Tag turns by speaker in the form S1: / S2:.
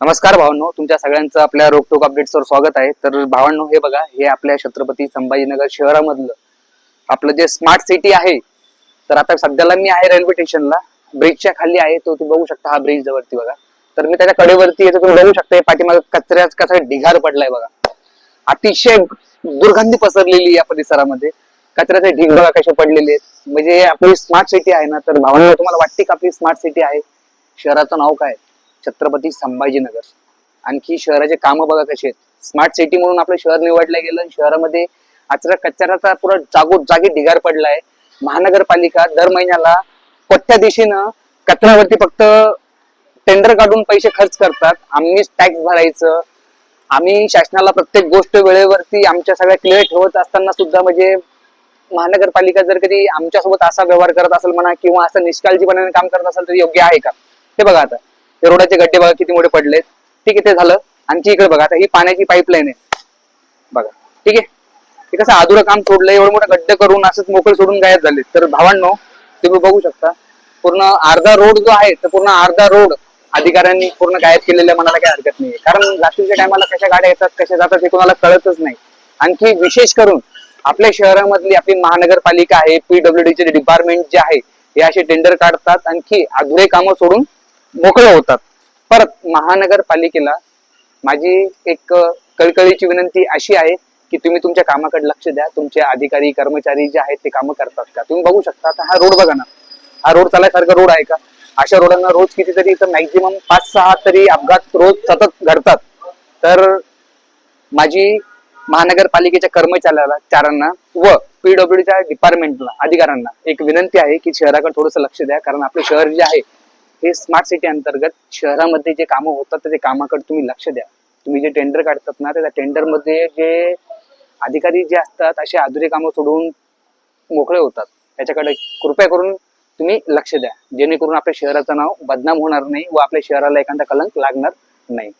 S1: नमस्कार भावांनो तुमच्या सगळ्यांचं आपल्या रोकटोक अपडेट्सवर स्वागत आहे. तर भावांनो हे बघा हे आपल्या छत्रपती संभाजीनगर शहरामधलं आपलं जे स्मार्ट सिटी आहे तर आता सध्याला मी आहे रेल्वे स्टेशनला ब्रिजच्या खाली आहे तो तुम्ही बघू शकता हा ब्रिज जवळती बघा. तर मी त्याच्या कडेवरती येतो तुम्ही बघू शकता पाठीमाग कचऱ्याच कसा ढिगार पडलाय बघा. अतिशय दुर्गंधी पसरलेली या परिसरामध्ये. कचऱ्याचे ढीग बघा कसे पडलेले आहेत. म्हणजे आपली स्मार्ट सिटी आहे ना तर भावना तुम्हाला वाटते का आपली स्मार्ट सिटी आहे? शहराचं नाव काय? छत्रपती संभाजीनगर. आणखी शहराचे कामं बघा कसे आहेत. स्मार्ट सिटी म्हणून आपलं शहर निवडलं गेलं आणि शहरामध्ये कचरा कचऱ्याचा पुरा जागो जागी ढिगार पडलाय. महानगरपालिका दर महिन्याला कोणत्या दिशेनं कचऱ्यावरती फक्त टेंडर काढून पैसे खर्च करतात. आम्हीच टॅक्स भरायचं. आम्ही शासनाला प्रत्येक गोष्ट वेळेवरती आमच्या सगळ्या क्लिअर ठेवत असताना सुद्धा म्हणजे महानगरपालिका जर कधी आमच्यासोबत असा व्यवहार करत असेल म्हणा किंवा असं निष्काळजीपणाने काम करत असेल तर योग्य आहे का? हे बघा आता. ते रोडाचे गड्डे बघा किती मोठे पडलेत. ठीक आहे ते झालं. आणखी इकडे बघा आता ही पाण्याची पाईपलाईन आहे. बघा. ठीक आहे? ते कसं अधुरं काम सोडलं एवढं मोठं गड्डे करून असंच मोकळे सोडून गायब झाले. तर भावांनो तुम्ही बघू शकता पूर्ण अर्धा रोड जो आहे तर पूर्ण अर्धा रोड अधिकाऱ्यांनी पूर्ण गायब केलेल्या मनाला काही हरकत नाही कारण रात्रीच्या टायमाला कशा गाड्या येतात कशा जातात हे कोणाला कळतच नाही. आणखी विशेष करून आपल्या शहरामधली आपली महानगरपालिका आहे पीडब्ल्यूडी डीचे डिपार्टमेंट जे आहे हे असे टेंडर काढतात. आणखी अधुरे कामं सोडून मोकळे होतात. परत महानगरपालिकेला माझी एक कळकळीची विनंती अशी आहे की तुम्ही तुमच्या कामाकडे लक्ष द्या. तुमचे अधिकारी कर्मचारी जे आहेत ते कामं करतात का? तुम्ही बघू शकता आता हा रोड बघा ना. हा रोड चालायसारखा रोड आहे का? अशा रोडांना रोज कितीतरी इथं मॅक्झिमम पाच सहा तरी अपघात रोज सतत घडतात. तर माझी महानगरपालिकेच्या कर्मचाऱ्याला चारांना व पीडब्ल्यूडीच्या डिपार्टमेंटला अधिकाऱ्यांना एक विनंती आहे की शहराकडे थोडंसं लक्ष द्या. कारण आपलं शहर जे आहे हे स्मार्ट सिटी अंतर्गत शहरामध्ये जे कामं होतात ते कामाकडे तुम्ही लक्ष द्या. तुम्ही जे टेंडर काढतात ना त्या टेंडरमध्ये जे अधिकारी जे असतात असे अधुरे कामं सोडून मोकळे होतात. त्याच्याकडे कृपया करून तुम्ही लक्ष द्या. जेणेकरून आपल्या शहराचं नाव बदनाम होणार नाही व आपल्या शहराला एखादा कलंक लागणार नाही.